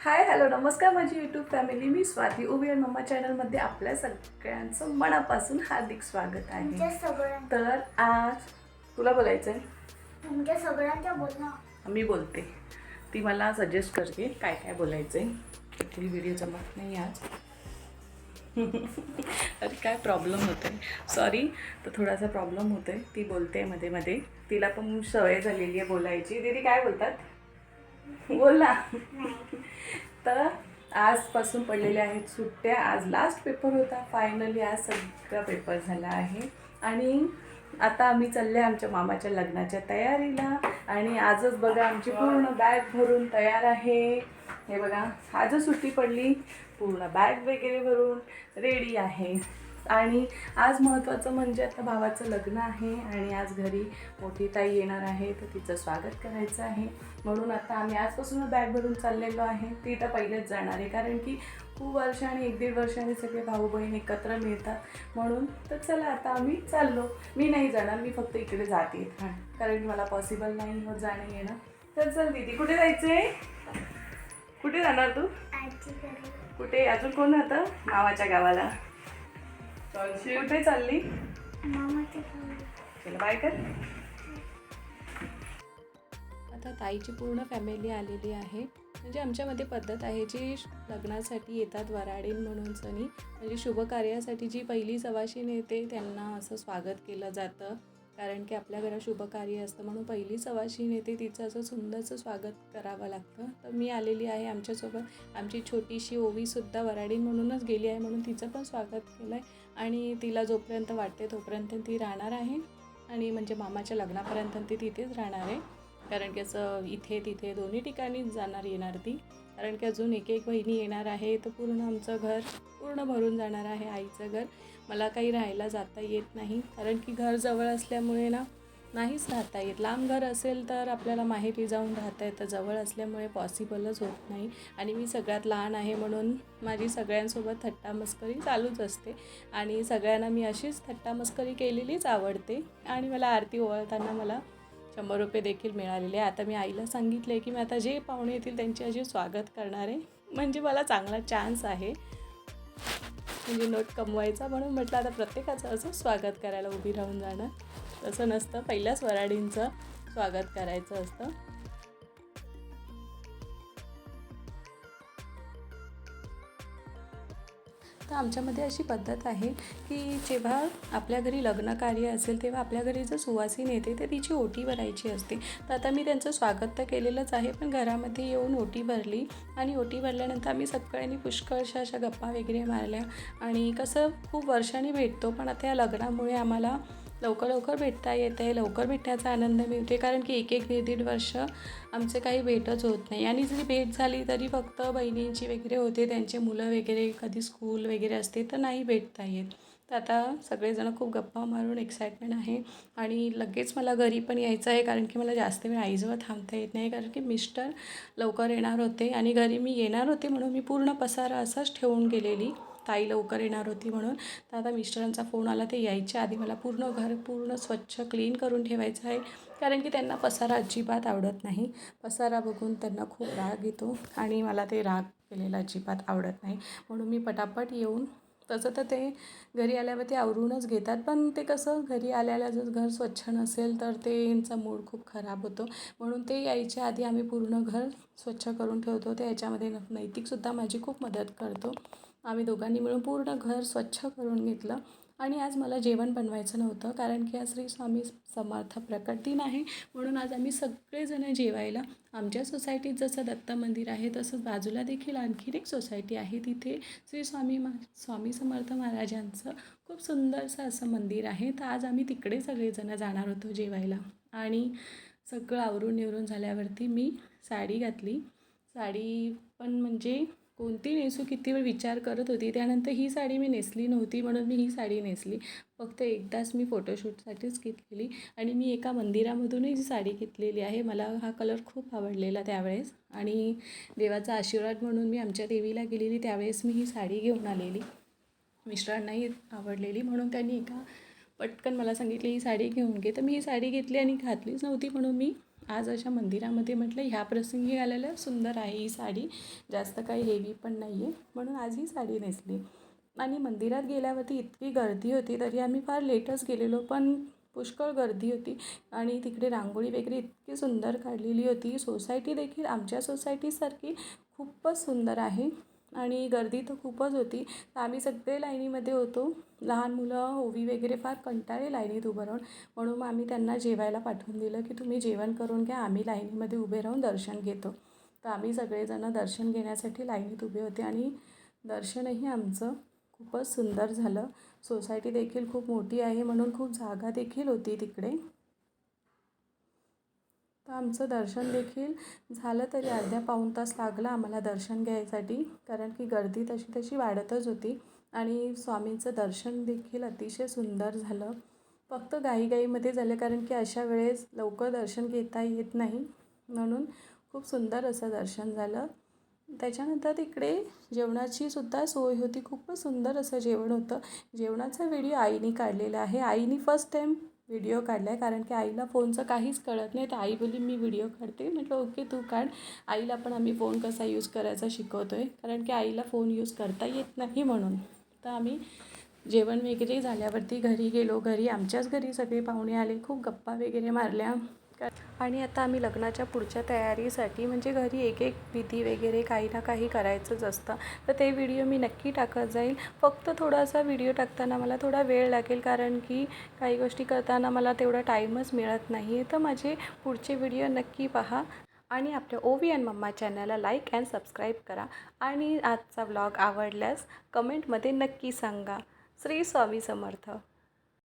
Hi hello नमस्कार माझी YouTube family मी स्वाती. उभी आणि मम्मा चॅनलमध्ये आपल्या सगळ्यांचं मनापासून हार्दिक स्वागत आहे. तर आज तुला बोलायचं आहे तुमच्या सगळ्यांच्या बोलणं. मी बोलते. ती मला सजेस्ट करते काय काय बोलायचं आहे ॲक्च्युली व्हिडिओ जमत नाही आज. अरे काय प्रॉब्लेम होतो आहे सॉरी तर थोडासा प्रॉब्लेम होतो आहे ती बोलते मध्ये मध्ये. तिला पण सवय झालेली आहे बोलायची. दीदी काय बोलतात? बोल. ना तर आजपासून पडलेल्या आहेत सुट्ट्या. आज लास्ट पेपर होता. फायनली आज सगळा पेपर झाला आहे. आणि आता आम्ही चालले आमच्या मामाच्या लग्नाच्या तयारीला. आणि आजच बघा आमची पूर्ण बॅग भरून तयार आहे. हे बघा आजच सुट्टी पडली. पूर्ण बॅग वगैरे भरून रेडी आहे. आणि आज महत्त्वाचं म्हणजे आता भावाचं लग्न आहे आणि आज घरी मोठी ताई येणार आहे तर तिचं स्वागत करायचं आहे. म्हणून आता आम्ही आजपासून बॅग भरून चाललेलो आहे. ती तर पहिलेच जाणार आहे कारण की खूप वर्षांनी एक दीड वर्षांनी सगळे भाऊ बहीण एकत्र मिळतात. म्हणून तर चला आता आम्ही चाललो. मी नाही जाणार मी फक्त इकडे जाते कारण मला पॉसिबल नाही होत जाणं येणं. तर चल दीदी कुठे जायचं आहे कुठे जाणार तू? कुठे? अजून कोण राहतं? मामाच्या गावाला. कुठे चालली. चला बाय कर. आता ताईची पूर्ण फॅमिली आलेली आहे. म्हणजे आमच्यामध्ये पद्धत आहे जी लग्नासाठी येतात वराडीन म्हणून सनी. म्हणजे शुभ कार्यासाठी जी पहिली सवाशीण येते त्यांना असं स्वागत केलं जातं. कारण की आपल्या घरात शुभकार्य असतं. म्हणून पहिली सवाशीण येते तिचं असं सुंदरचं स्वागत करावं लागतं. तर मी आलेली आहे आमच्यासोबत. आमची छोटीशी ओवीसुद्धा वराडी म्हणूनच गेली आहे. म्हणून तिचं पण स्वागत केलं आहे आणि तिला जोपर्यंत वाटते तोपर्यंत ती राहणार आहे. आणि म्हणजे मामाच्या लग्नापर्यंत ती तिथेच राहणार आहे. कारण की असं इथे तिथे दोन्ही ठिकाणी जाणार येणार ती. कारण की अजून एक एक बहिणी येणार आहे तर पूर्ण आमचं घर पूर्ण भरून जाणार आहे आईचं घर. मला काही राहायला जाता येत नाही कारण की घर जवळ असल्यामुळे ना नाहीच राहता येत. लांब घर असेल तर आपल्याला माहेरी जाऊन राहता येतं जवळ असल्यामुळे पॉसिबलच होत नाही. आणि मी सगळ्यात लहान आहे म्हणून माझी सगळ्यांसोबत थट्टा मस्करी चालूच असते. आणि सगळ्यांना मी अशीच थट्टामस्करी केलेलीच आवडते. आणि मला आरती ओवाळताना मला शंभर रुपये देखील मिळालेले आहे. आता मी आईला सांगितले की मी आता जे पाहुणे येतील त्यांचे असे स्वागत करणार आहे. म्हणजे मला चांगला चान्स आहे. म्हणजे नोट कमवायचा म्हणून म्हटलं आता प्रत्येकाचं असं स्वागत करायला उभी राहून जाणार तसं नसतं. पहिल्याच वराडींचं स्वागत करायचं असतं. तर आमच्यामध्ये अशी पद्धत आहे की जेव्हा आपल्या घरी लग्नकार्य असेल तेव्हा आपल्या घरी जर सुवासिनी येते तर तिची ओटी भरायची असते. तर आता मी त्यांचं स्वागत तर केलेलंच आहे पण घरामध्ये येऊन ओटी भरली आणि ओटी भरल्यानंतर आम्ही सगळ्यांनी पुष्कळशा अशा गप्पा वगैरे मारल्या आणि कसं खूप वर्षांनी भेटतो पण आता या लग्नामुळे आम्हाला लवकर लवकर भेटता येते लवकर भेटण्याचा आनंद मिळते कारण की एक एक दीड दीड वर्ष आमचे काही भेटच होत नाही. आणि जरी भेट झाली तरी फक्त बहिणींची वगैरे होते त्यांचे मुलं वगैरे कधी स्कूल वगैरे असते तर नाही भेटता येत. तर आता सगळेजण खूप गप्पा मारून एक्साइटमेंट आहे. आणि लगेच मला घरी पण यायचं आहे कारण की मला जास्त वेळ आईजवळ थांबता येत नाही. कारण की मिस्टर लवकर येणार होते आणि घरी मी येणार होते म्हणून मी पूर्ण पसारा असाच ठेवून गेलेली. ताई लवकर येणार होती म्हणून. तर आता मिस्टरांचा फोन आला ते यायच्या आधी मला पूर्ण घर पूर्ण स्वच्छ क्लीन करून ठेवायचं आहे. कारण की त्यांना पसारा अजिबात आवडत नाही. पसारा बघून त्यांना खूप राग येतो आणि मला ते राग केलेला अजिबात आवडत नाही. म्हणून मी पटापट येऊन तसं तर ते घरी आल्यावर ते आवरूनच घेतात पण ते कसं घरी आल्याला जर घर स्वच्छ नसेल तर ते यांचा मूड खूप खराब होतो. म्हणून ते यायच्या आधी आम्ही पूर्ण घर स्वच्छ करून ठेवतो. ते याच्यामध्ये न- नैतिकसुद्धा माझी खूप मदत करतो. आम्ही दोघांनी मिळून पूर्ण घर स्वच्छ करून घेतलं. आणि आज मला जेवण बनवायचं नव्हतं कारण की आज श्री स्वामी समर्थ प्रकट दिन आहे म्हणून आज आम्ही सगळेजण जेवायला. आमच्या सोसायटीत जसं दत्त मंदिर आहे तसंच बाजूला देखील आणखीन एक सोसायटी आहे. तिथे श्री स्वामी मा स्वामी समर्थ महाराजांचं खूप सुंदरसं असं मंदिर आहे. तर आज आम्ही तिकडे सगळेजणं जाणार होतो जेवायला. आणि सगळं आवरून निवरून झाल्यावरती मी साडी घातली. साडी पण म्हणजे कोणती नेसू किती वेळ विचार करत होती त्यानंतर ही साडी मी नेसली नव्हती म्हणून मी ही साडी नेसली. फक्त एकदाच मी फोटोशूटसाठीच घेतलेली आणि मी एका मंदिरामधूनही ही साडी घेतलेली आहे मला हा कलर खूप आवडलेला त्यावेळेस आणि देवाचा आशीर्वाद म्हणून मी आमच्या देवीला गेलेली त्यावेळेस मी ही साडी घेऊन आलेली. मिस्टरांनाही आवडलेली म्हणून त्यांनी एका पटकन मला सांगितली ही साडी घेऊन घे. तर मी ही साडी घेतली आणि घातलीच नव्हती म्हणून मी आज अशा मंदिरामध्ये म्हटलं ह्या प्रसंगी घालायला सुंदर आहे ही साडी. जास्त काही हेवी पण नाही आहे म्हणून आज ही साडी नेसली. आणि मंदिरात गेल्यावरती इतकी गर्दी होती तरी आम्ही फार लेटच गेलेलो पण पुष्कळ गर्दी होती. आणि तिकडे रांगोळी वगैरे इतकी सुंदर काढलेली होती. सोसायटी देखील आमच्या सोसायटीसारखी खूपच सुंदर आहे. आणि गर्दी तर खूपच होती. तर आम्ही सगळे लाईनीमध्ये होतो. लहान मुलं ओवी वगैरे फार कंटाळे लाईनीत उभं राहून. म्हणून मग आम्ही त्यांना जेवायला पाठवून दिलं की तुम्ही जेवण करून घ्या. आम्ही लाईनीमध्ये उभे राहून दर्शन घेतो. तर आम्ही सगळेजणं दर्शन घेण्यासाठी लाईनीत उभे होते आणि दर्शनही आमचं खूपच सुंदर झालं. सोसायटी देखील खूप मोठी आहे म्हणून खूप जागा देखील होती तिकडे. तर आमचं दर्शन देखील झालं तरी अर्ध्या पाऊण तास लागला आम्हाला दर्शन घ्यायसाठी. कारण की गर्दी तशी तशी वाढतच होती आणि स्वामींचं दर्शन देखील अतिशय सुंदर झालं. फक्त घाईघाईमध्ये झालं कारण की अशा वेळेस लवकर दर्शन घेता येत नाही. म्हणून खूप सुंदर असं दर्शन झालं. त्याच्यानंतर तिकडे जेवणाची सुद्धा सोय होती. खूपच सुंदर असं जेवण होतं. जेवणाचा व्हिडिओ आईने काढलेला आहे. आईने फर्स्ट टाईम व्हिडिओ काढला आहे कारण की आईला फोनचं काहीच कळत नाही. तर आई बोली मी व्हिडिओ काढते. म्हटलं ओके तू काढ. आईला पण आम्ही फोन कसा यूज करायचा शिकवतो आहे कारण की आईला फोन यूज करता येत नाही म्हणून. तर आम्ही जेवण वगैरे झाल्यावरती घरी गेलो. घरी आमच्याच घरी सगळे पाहुणे आले. खूप गप्पा वगैरे मारल्या. आणि आता आम्ही लग्नाच्या पुढच्या तयारीसाठी म्हणजे घरी एक एक विधी वगैरे काही ना काही करायचंच असतं. तर ते व्हिडिओ मी नक्की टाकत जाईल. फक्त थोडासा व्हिडिओ टाकताना मला थोडा वेळ लागेल कारण की काही गोष्टी करताना मला तेवढा टाईमच मिळत नाही आहे. तर माझे पुढचे व्हिडिओ नक्की पहा. आणि आपल्या ओवी अँड मम्मा चॅनलला लाईक अँड सबस्क्राईब करा. आणि आजचा व्लॉग आवडल्यास कमेंटमध्ये नक्की सांगा. श्री स्वामी समर्थ.